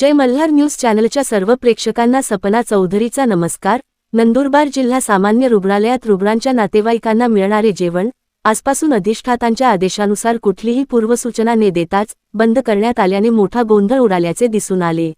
जय Malhar news चॅनलच्या सर्व प्रेक्षकांना सपना चौधरीचा नमस्कार. नंदुरबार जिल्हा सामान्य रुग्णालयात रुग्णांच्या नातेवाईकांना मिळणारे जेवण आजपासून अधिष्ठातांच्या आदेशानुसार कुठलीही पूर्वसूचना न देताच बंद करण्यात आल्याने मोठा गोंधळ उडाल्याचे दिसून आले.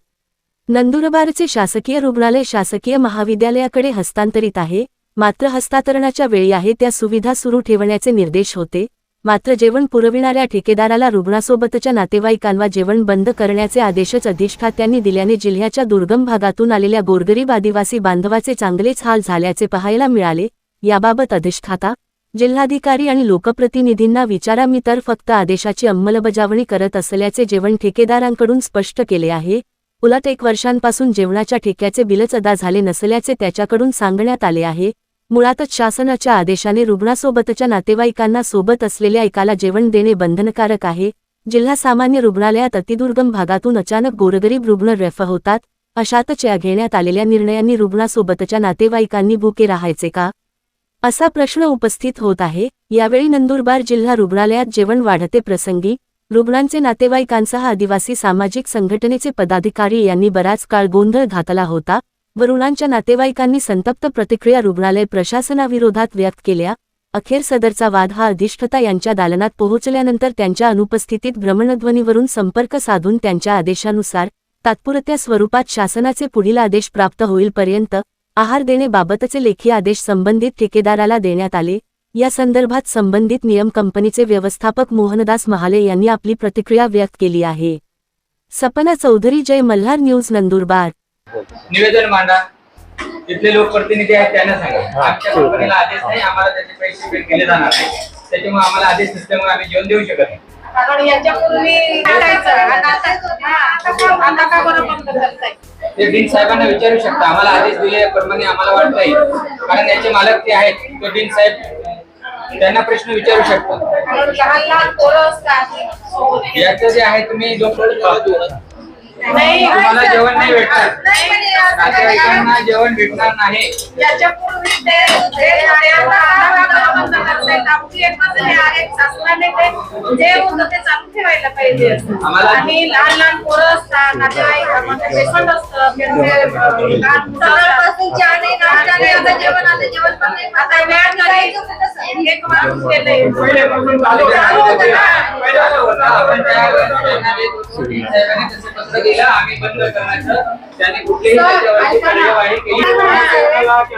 नंदुरबारचे शासकीय रुग्णालय शासकीय महाविद्यालयाकडे हस्तांतरित आहे मात्र हस्तांतरणाच्या वेळी आहे त्या सुविधा सुरू ठेवण्याचे निर्देश होते. मात्र जेवण पुरविणाऱ्या ठेकेदाराला रुग्णासोबतच्या नातेवाईकांवा जेवण बंद करण्याचे आदेशच अधिष्ठात्यांनी दिल्याने जिल्ह्याच्या दुर्गम भागातून आलेल्या गोरगरीब आदिवासी बांधवाचे चांगलेच हाल झाल्याचे पाहायला मिळाले. याबाबत अधिष्ठाता जिल्हाधिकारी आणि लोकप्रतिनिधींना विचारा मी तर फक्त आदेशाची अंमलबजावणी करत असल्याचे जेवण ठेकेदारांकडून स्पष्ट केले आहे. उलट एक वर्षांपासून जेवणाच्या ठेक्याचे बिलच अदा झाले नसल्याचे त्याच्याकडून सांगण्यात आले आहे. मुळातच शासनाच्या आदेशाने रुग्णासोबतच्या नातेवाईकांना सोबत असलेल्या एकाला जेवण देणे बंधनकारक आहे. जिल्हा सामान्य रुग्णालयात अतिदुर्गम भागातून अचानक गोरगरीब रुग्ण रेफ होतात. अशातच या घेण्यात आलेल्या निर्णयांनी रुग्णासोबतच्या नातेवाईकांनी भुके राहायचे का? असा प्रश्न उपस्थित होत आहे. यावेळी नंदुरबार जिल्हा रुग्णालयात जेवण वाढते प्रसंगी रुग्णांचे नातेवाईकांसह आदिवासी सामाजिक संघटनेचे पदाधिकारी यांनी बराच काळ गोंधळ घातला होता. वरुणांच्या नातेवाईकांनी संतप्त प्रतिक्रिया रुग्णालय प्रशासनाविरोधात व्यक्त केल्या. अखेर सदरचा वाद हा अधिष्ठता यांच्या दालनात पोहोचल्यानंतर त्यांच्या अनुपस्थितीत भ्रमणध्वनीवरून संपर्क साधून त्यांच्या आदेशानुसार तात्पुरत्या स्वरूपात शासनाचे पुढील आदेश प्राप्त होईलपर्यंत आहार देणेबाबतचे लेखी आदेश संबंधित ठेकेदाराला देण्यात आले. या संदर्भात संबंधित नियम कंपनीचे व्यवस्थापक मोहनदास महाले यांनी आपली प्रतिक्रिया व्यक्त केली आहे. सपना चौधरी जय मल्हार न्यूज नंदुरबार. निवेदन मांडा. तिथले लोकप्रतिनिधी आहेत त्यांना सांगा. आमच्या कंपनीला आदेश नाही आम्हाला त्याचे पैसे पेड केले जाणार नाही. त्याच्यामुळे आम्हाला आदेश नसल्यामुळे आम्ही जेवण देऊ शकत नाही. कारण याच्यापूर्वी करायचं आणि आता हा, आता का बरं बंद करताय? ते डीन साहेबांना विचारू शकता. आम्हाला आदेश दिल्याप्रमाणे आम्हाला वाटत नाही कारण याचे मालक ते आहेत. तो डीन साहेब त्यांना प्रश्न विचारू शकता. लहान लहान पोरं असतात. याचं जे आहे तुम्ही जो नाही. तुम्हाला जेवण नाही भेटणार. नातेवाईकांना जेवण भेटणार नाही. याच्यापूर्वी ते जे हे शासनाने ते जे होतं ते चालू ठेवायला पाहिजे. आम्हाला- आणि लहान लहान पोरं असतात नातेवाईक पेशंट असतं त्यांचे अं, लहान मुलं असतात. आता जेवण आता जेवण पण नाही. आता वेळ नाही. एक माणूस गेलंय. चालू होतं. ना. आपण त्या डीन साहेबांनी तसं पत्र दिलं आम्ही बंद करण्याचं त्यांनी कुठलीही त्याच्यावरती कार्यवाही केली.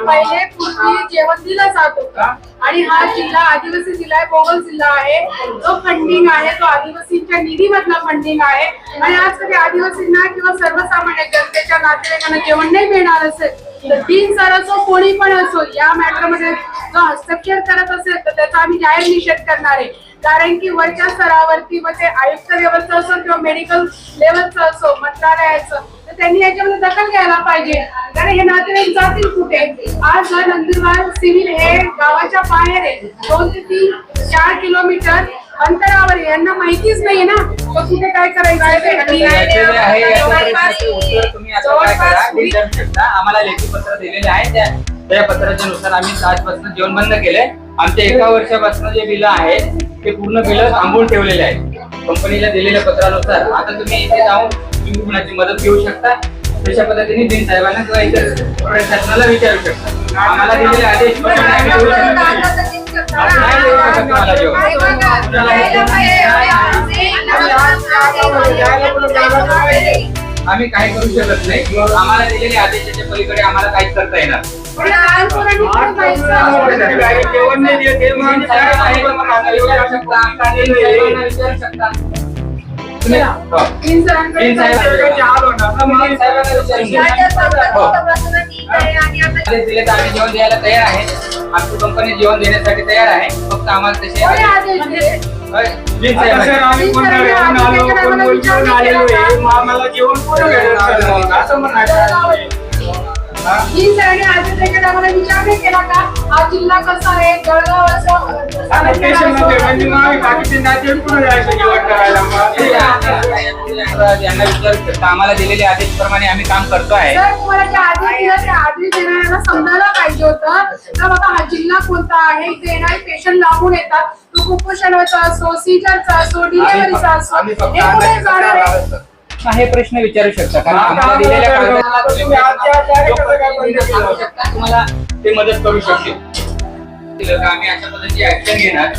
पहिले पूर्वी जेवण दिलं जात होतं. आणि हा जिल्हा आदिवासी जिल्हा आहे बोगल जिल्हा आहे. जो फंडिंग आहे तो आदिवासींच्या निधीमधला फंडिंग आहे. आणि आज कधी आदिवासींना किंवा सर्वसामान्य जनतेच्या नातेवाईकांना जेवण नाही मिळणार असेल तीन सर असो कोणी पण असो या मॅटरमध्ये जो हस्तक्षेप करत असेल तर त्याचा आम्ही जाहीर निषेध करणार आहे. कारण की वरच्या स्तरावरती मग ते आयुक्त लेवलचं असो किंवा मेडिकल लेवलचं असो मंत्रालयाचं तर त्यांनी याच्यामध्ये दखल घ्यायला पाहिजे. कारण हे नातेवाईक जातील कुठे? आज नंदुरबार सिव्हिल हे गावाच्या बाहेर आहे. दोन ते तीन चार किलोमीटर अंतरावर यांना माहितीच नाहीये ना. तर कुठे काय करायचं? आम्हाला लेखी पत्र दिलेले आहे. त्या त्या पत्राच्या नुसार आम्ही आजपासून जेवण बंद केले. आमच्या एका वर्षापासून जे बिल आहे ते पूर्ण बिल थांबवून ठेवलेले आहेत. कंपनीला दिलेल्या पत्रानुसार. आता तुम्ही इथे जाऊन तुम्ही कुणाची मदत घेऊ शकता. तशा पद्धतीने दिन साहेबांना किंवा इतर प्रशासनाला विचारू शकता. आम्हाला दिलेले आदेश. नाही देऊ शकत तुम्हाला जेवण. आम्ही काही करू शकत नाही. आम्हाला दिलेले आदेशाच्या पलीकडे आम्हाला काहीच करता येणार. दिले तर आम्ही जेवण द्यायला तयार आहे. आमची कंपनी जेवण देण्यासाठी तयार आहे. फक्त आम्हाला तसे आलेलो आहे मग आम्हाला जेवण कोण असं म्हणायचं. आदेश देण्यात आम्हाला विचार नाही केला का? हा जिल्हा कसा आहे? जळगाव म्हणजे यांना विचारू शकता आम्हाला दिलेले आदेश प्रमाणे आम्ही काम करतो आहे. जर तुम्हाला जे आदेश दिला आदेश समजायला पाहिजे होतं. का बाबा हा जिल्हा कोणता आहे? इथे येणारे पेशंट लांबून येतात. तो कुपोषणाचा असो सीजरचा असो डिलिव्हरीचा असो हे जाणार आहे. हे प्रश्न विचारू शकता कारण आम्हाला दिलेल्या कागदाला? सांगू शकता, तुम्हाला ते मदत करू शकतील. का आम्ही अशा पद्धतीची ऍक्शन घेणार.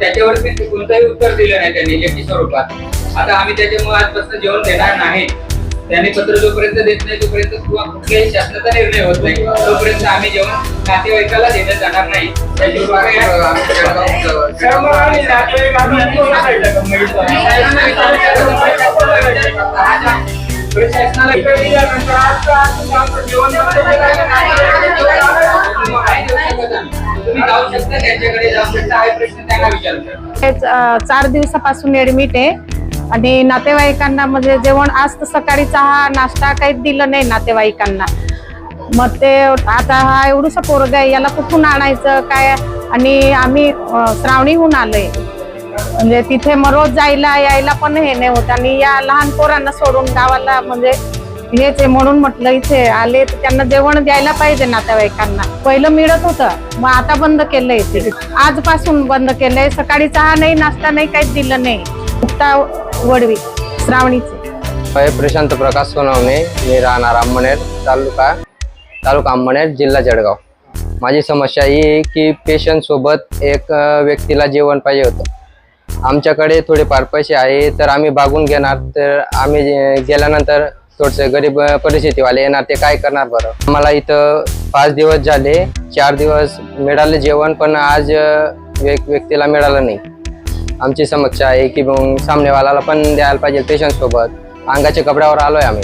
त्याच्यावरती कोणतंही उत्तर दिलं नाही त्यांनी लेखी स्वरूपात. आता आम्ही त्याच्यामुळे आजपासून जेवण देणार नाही. त्यांनी पत्र जोपर्यंत देत नाही तोपर्यंत किंवा कुठल्याही शासनाचा निर्णय होत नाही तोपर्यंत आम्ही जेवण नातेवाईकाला देण्यात जाणार नाही हा चार दिवसापासून ऍडमिट आहे आणि नातेवाईकांना म्हणजे जेवण आज तर सकाळी चहा नाश्ता काहीच दिलं नाही नातेवाईकांना. मग ते आता हा एवढूसा पोरग आहे याला कुठून आणायचं काय? आणि आम्ही श्रावणीहून आलोय. म्हणजे तिथे मग रोज जायला यायला पण हे नाही होत. आणि या लहान पोरांना सोडून गावाला म्हणजे हेच आहे म्हणून म्हटलं इथे आले तर त्यांना जेवण द्यायला पाहिजे नातेवाईकांना. पहिलं मिळत होतं मग आता बंद केलंय ते. आजपासून बंद केलंय. सकाळी चहा नाही नाश्ता नाही काहीच दिलं नाही. वडवी श्रावणीचे. प्रशांत प्रकाश सोनवणे मी राहणार अंबनेर तालुका तालुका अंबनेर जिल्हा जळगाव. माझी समस्या ही आहे की पेशंट सोबत एक अ, व्यक्तीला जेवण पाहिजे होतं. आमच्याकडे थोडेफार पैसे आहे तर आम्ही बागून घेणार तर आम्ही जे- गेल्यानंतर थोडसे गरीब अ, परिस्थितीवाले येणार ते काय करणार बरं? मला इथं पाच दिवस झाले चार दिवस मिळाले जेवण पण आज अ, एक व्यक्तीला मिळालं नाही. आमची समस्या आहे की मग सामनेवाल्याला पण द्यायला पाहिजे पेशंट सोबत. अंगाच्या कपड्यावर आलोय आम्ही.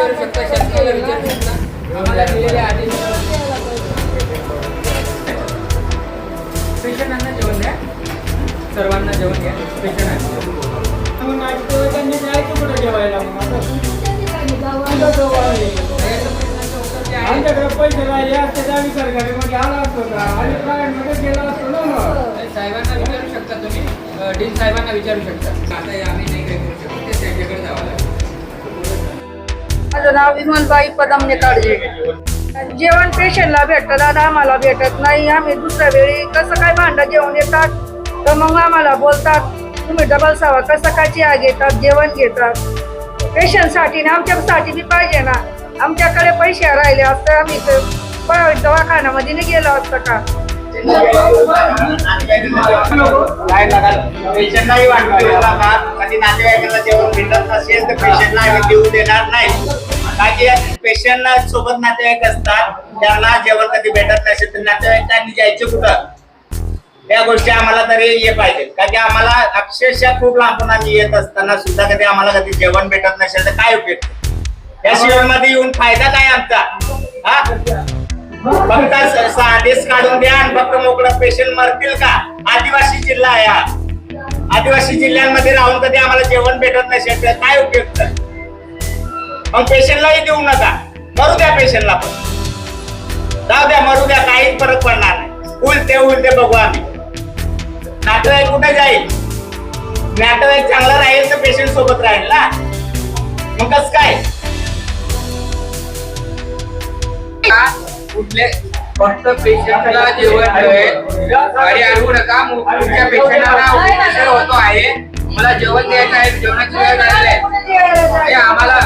विचारू शकता शासनाला विचारू शकता. आम्हाला दिलेले आदेश. पेशंटांना जेवण द्या. सर्वांना जेवण द्या. पेशंटांना मग जायचं कुठं जेवायला? मग आमच्याकडे पैसे राहिले असते तर आम्ही सरकारी मध्ये आला असतो का? आणि प्रायव्हेटमध्ये गेला असतो ना मग. साहेबांना विचारू शकता तुम्ही. डीन साहेबांना विचारू शकता. आता आम्ही माझं नाव विमलबाई पदमने काळजे. जेवण पेशंटला भेटतं दादा आम्हाला भेटत नाही. आम्ही दुसऱ्या वेळी कसं काय भांडं घेऊन येतात? तर मग आम्हाला बोलतात तुम्ही डबल सावा कसं काय चहा घेतात जेवण घेतात? पेशंटसाठी ना आमच्यासाठी बी पाहिजे ना. आमच्याकडे पैसे राहिले असतं आम्ही तर दवाखान्यामध्ये गेलो असतं का? पेशंटलाही वाटतो कधी नातेवाईकांना जेवण भेटत नसेल तर पेशंटला आम्ही देऊ देणार नाही पेशंटला सोबत नातेवाईक असतात त्यांना जेवण कधी भेटत नसेल तर नातेवाईकांनी जायचं कुठं या गोष्टी आम्हाला तरी हे पाहिजे कारण की आम्हाला अक्षरशः खूप लांबून आम्ही येत असताना सुद्धा कधी आम्हाला कधी जेवण भेटत नसेल तर काय उपयोग? या मध्ये येऊन फायदा काय आमचा? हा? फक्त स- आदेश काढून द्या आणि फक्त मोकळा पेशंट मरतील का? आदिवासी जिल्हा आहे हा. आदिवासी जिल्ह्यांमध्ये राहून कधी आम्हाला जेवण भेटत नाही शेतकऱ्या काय उपयोग तर? मग पेशंटलाही देऊ नका. मरू द्या पेशंटला पण. जाऊ द्या मरू द्या काहीच फरक पडणार नाही. उल ते उल ते बघू आम्ही. नातेवाईक कुठे जाईल? नातेवाईक चांगला राहील तर पेशंट सोबत राहील ना? मग कस काय? कुठले फक्त पेशंटला जेवण गाडी आणू नका पुढच्या पेशंटला होतो आहे. मला जेवण द्यायचं आहे जेवणाची वेळ झालेली आहे. आम्हाला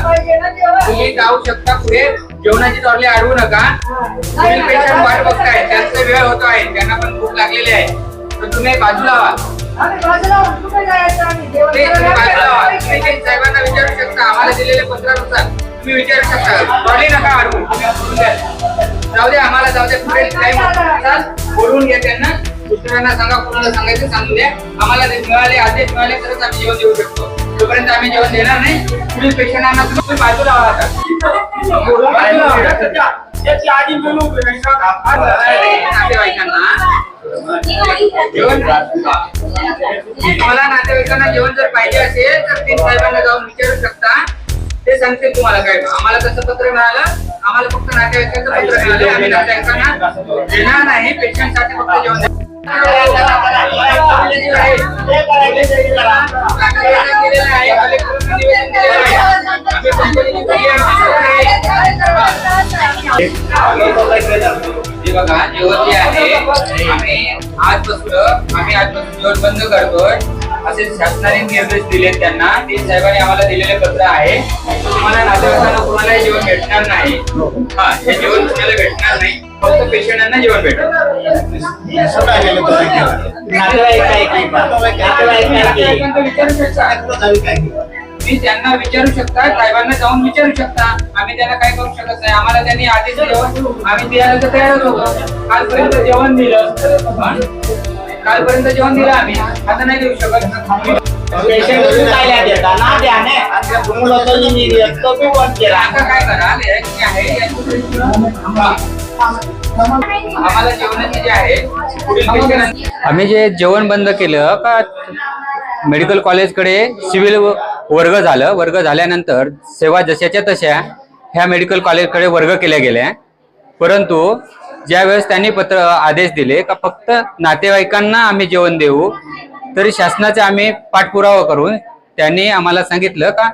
तुम्ही जाऊ शकता पुढे. जेवणाची टॉरली अडवू नका. तुम्ही पेशंट वाट बघताय त्यांचा वेळ होतो आहे त्यांना पण भूक लागलेली आहे. तर तुम्ही बाजूला व्हा. साहेबांना विचारू शकता. आम्हाला दिलेले पत्रानुसार. तुम्ही विचारू शकता नका जाऊ दे आम्हाला जाऊ दे पुढे टाइम बोलून घ्या त्यांना दुसऱ्यांना सांगा कोणाला सांगायचं सांगू द्या आम्हाला मिळाले आदेश मिळाले तरच आम्ही जेवण देऊ शकतो तोपर्यंत आम्ही जेवण देणार नाही पुढील पेशंटांना तुम्ही बाजूला आता त्याची आधी बोलू नातेवाईकांना जेवण तुम्हाला नातेवाईकांना जेवण जर पाहिजे असेल तर तीन साहेबांना जाऊन विचारू शकता ते सांगतील तुम्हाला काय. आम्हाला तसं पत्र मिळालं. आम्हाला फक्त नातेवाईकांचं पत्र मिळालं. आम्ही नातेवाईकांना देणार नाही. पेशंटसाठी फक्त जेवण बघा जेवण जे आहे आम्ही आजपासून आम्ही आजपासून जेवण बंद करतोय असे शासनाने निर्देश दिले त्यांना. ते साहेबांनी आम्हाला दिलेले पत्र आहे. तुम्हाला नातेवाईकांना कोणालाही जेवण भेटणार नाही. हा हे जेवण तुम्हाला भेटणार नाही. फक्त पेशंटांना जेवण भेटणार. मी विचारू त्यांना विचारू शकता साहेबांना जाऊन विचारू शकता. आम्ही त्यांना काय करू शकत नाही. आम्हाला त्यांनी आदेश जेवण आम्ही द्यायला तयारच होतो. आजपर्यंत जेवण दिलं. कालपर्यंत जेवण दिलं आम्ही आता नाही देऊ शकत पेशंट तुम्ही काय लिहा देता? ना द्या ने. तुम्ही लोकं जी निधी आहेत, तो बी बंद केला. आता काय करा लिहायची आहे हा. आम्हाला जेवणाची जे आहे पुढील पेशंट आम्ही जे जेवण बंद केलं का मेडिकल कॉलेजकडे सिव्हिल वर्ग झालं वर्ग झाल्यानंतर सेवा जशाच्या तशा ह्या मेडिकल कॉलेजकडे वर्ग केल्या गेल्या परंतु ज्यावेळेस त्यांनी पत्र आदेश दिले का फक्त नातेवाईकांना आम्ही जेवण देऊ तरी शासनाचे आम्ही पाठपुरावा करून त्यांनी आम्हाला सांगितलं का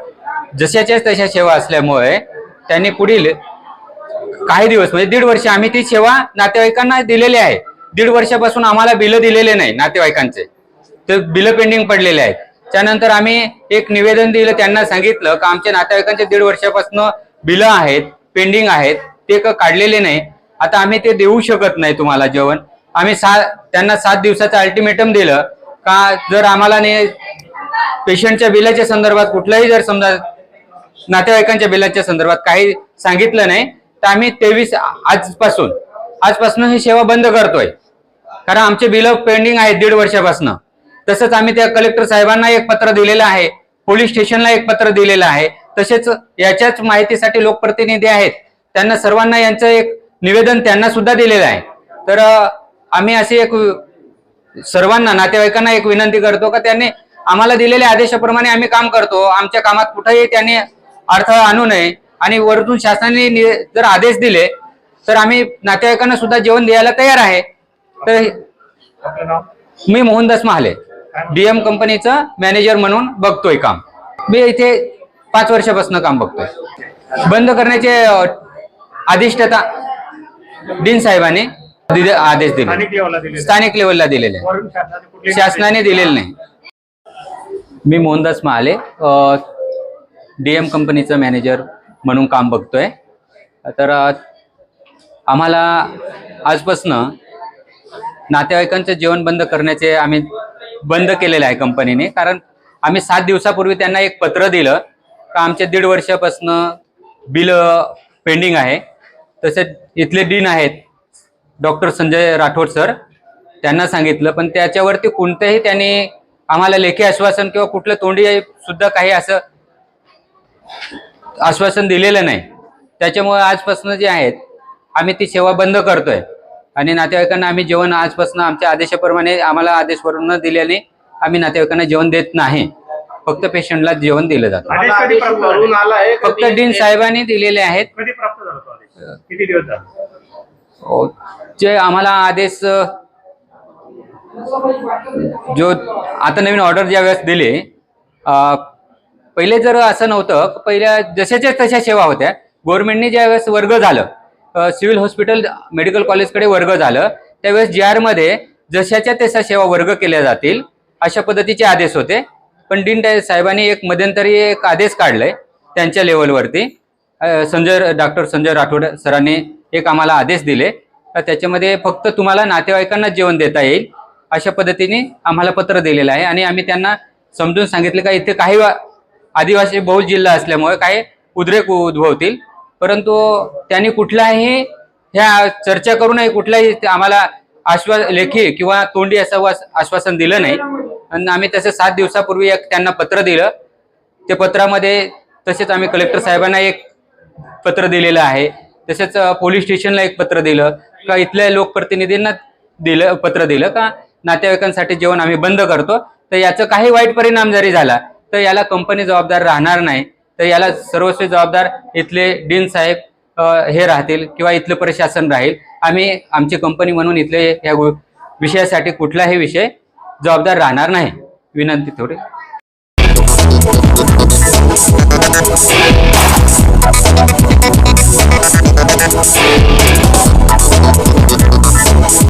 जशाच्याच तशा सेवा असल्यामुळे त्यांनी पुढील काही दिवस म्हणजे दीड वर्ष आम्ही ती सेवा नातेवाईकांना दिलेली आहे. दीड वर्षापासून आम्हाला बिलं दिलेले नाही नातेवाईकांचे. ते बिलं पेंडिंग पडलेले आहेत. त्यानंतर आम्ही एक निवेदन दिलं त्यांना सांगितलं का आमच्या नातेवाईकांचे दीड वर्षापासून बिलं आहेत पेंडिंग आहेत ते काढलेले नाही. आता आम्ही ते देऊ शकत नाही तुम्हाला जेवण. आम्ही सा त्यांना सात दिवसाचं अल्टिमेटम दिलं का जर आम्हाला ने पेशंटच्या बिलाच्या संदर्भात कुठलाही जर समजा नातेवाईकांच्या बिलाच्या संदर्भात काही सांगितलं नाही तर आम्ही तेवीस आजपासून आजपासून ही सेवा बंद करतोय. कारण आमचे बिल पेंडिंग आहेत दीड वर्षापासून. तसंच आम्ही त्या कलेक्टर साहेबांना एक पत्र दिलेलं आहे पोलीस स्टेशनला एक पत्र दिलेलं आहे. तसेच याच्याच माहितीसाठी लोकप्रतिनिधी आहेत. त्यांना सर्वांना यांचं एक निवेदन त्यांना सुद्धा दिलेलं आहे. तर आम्ही अशी एक सर्वांना नातेवाईकांना एक विनंती करतो का त्यांनी आम्हाला दिलेल्या आदेशाप्रमाणे आम्ही काम करतो. आमच्या कामात कुठेही त्यांनी अडथळा आणू नये आणि वरतून शासनाने नि- जर आदेश दिले तर आम्ही नातेवाईकांना सुद्धा जेवण द्यायला तयार आहे. तर मी मोहनदास महाले डीएम कंपनीचा मॅनेजर म्हणून बघतोय काम. मी इथे पाच वर्षापासून काम बघतोय. बंद करण्याचे अधिष्ठाता डीन साहेबांनी दिले- आदेश दिले. स्थानिक लेवलला दिलेले. आहे. शासनाने दिलेलं? नाही. मी मोहनदास महाले डीएम कंपनीचं मॅनेजर म्हणून काम बघतोय. तर अ, आम्हाला आजपासनं नातेवाईकांचं जेवण बंद करण्याचे आम्ही बंद केलेलं आहे कंपनीने कारण आम्ही सात दिवसापूर्वी त्यांना एक पत्र दिलं का आमच्या दीड वर्षापासनं बिल पेंडिंग आहे. तसेच इथले डीन आहेत. डॉक्टर संजय राठोड सर त्यांना सांगितलं. पण त्याच्यावरती कोणतंही त्यांनी आम्हाला लेखी आश्वासन किंवा कुठलं तोंडी सुद्धा काही असं आश्वासन दिलेलं नाही. त्याच्यामुळे आजपासून जे आहेत आम्ही ती सेवा बंद करतोय. आणि नातेवाईकांना आम्ही जेवण आजपासून आमच्या आदेशाप्रमाणे आम्हाला आदेशवरून दिल्याने आम्ही नातेवाईकांना जेवण देत नाही. फक्त पेशंटला जेवण दिलं जातं. आदेश कधी प्राप्त वरून आलाय फक्त डीन साहेबांनी दिलेले आहेत. कधी प्राप्त झाला तो आदेश? किती दिवस झाले? अ, जे आम्हाला आदेश अ, जो आता नवीन ऑर्डर ज्या वेळेस दिली अ, पहिले जर असं नव्हतं पहिल्या जशाच्या तशा सेवा होत्या. गव्हर्नमेंटने ज्यावेळेस वर्ग झालं अ, सिव्हिल हॉस्पिटल मेडिकल कॉलेजकडे वर्ग झालं त्यावेळेस जी आरमध्ये जशाच्या तशा सेवा वर्ग केल्या जातील अशा पद्धतीचे आदेश होते. पण डीन साहेबांनी एक मध्यंतरी एक आदेश काढलाय त्यांच्या लेवलवरती. संजय डॉक्टर संजय राठोड सरांनी एक आम्हाला आदेश दिले. तर त्याच्यामध्ये फक्त तुम्हाला नातेवाईकांना जेवण देता येईल अशा पद्धतीने आम्हाला पत्र दिलेलं आहे आणि आम्ही त्यांना समजून सांगितले का इथे काही आदिवासी बहुल जिल्हा असल्यामुळे काही उद्रेक उद्भवतील. परंतु त्यांनी कुठलाही ह्या चर्चा करूनही कुठलाही आम्हाला आश्वास लेखी किंवा तोंडी असं आश्वासन दिलं नाही. आणि आम्ही तसं सात दिवसापूर्वी एक त्यांना पत्र दिलं. ते पत्रामध्ये तसेच आम्ही कलेक्टर साहेबांना एक पत्र दिलेलं आहे. तसेच पोलीस स्टेशनला एक पत्र दिलं. का इथल्या लोकप्रतिनिधींना दिलं पत्र दिलं का नातेवाईकांसाठी जेवण आम्ही बंद करतो. तर याचं काही वाईट परिणाम जरी झाला तर याला कंपनी जबाबदार राहणार नाही. तर याला सर्वस्वी जबाबदार इथले डीन साहेब हे राहतील किंवा इथलं प्रशासन राहील. आम्ही आमची कंपनी म्हणून इथले या गो- विषयासाठी कुठलाही विषय जबाबदार राहणार नाही. विनंती थोडे.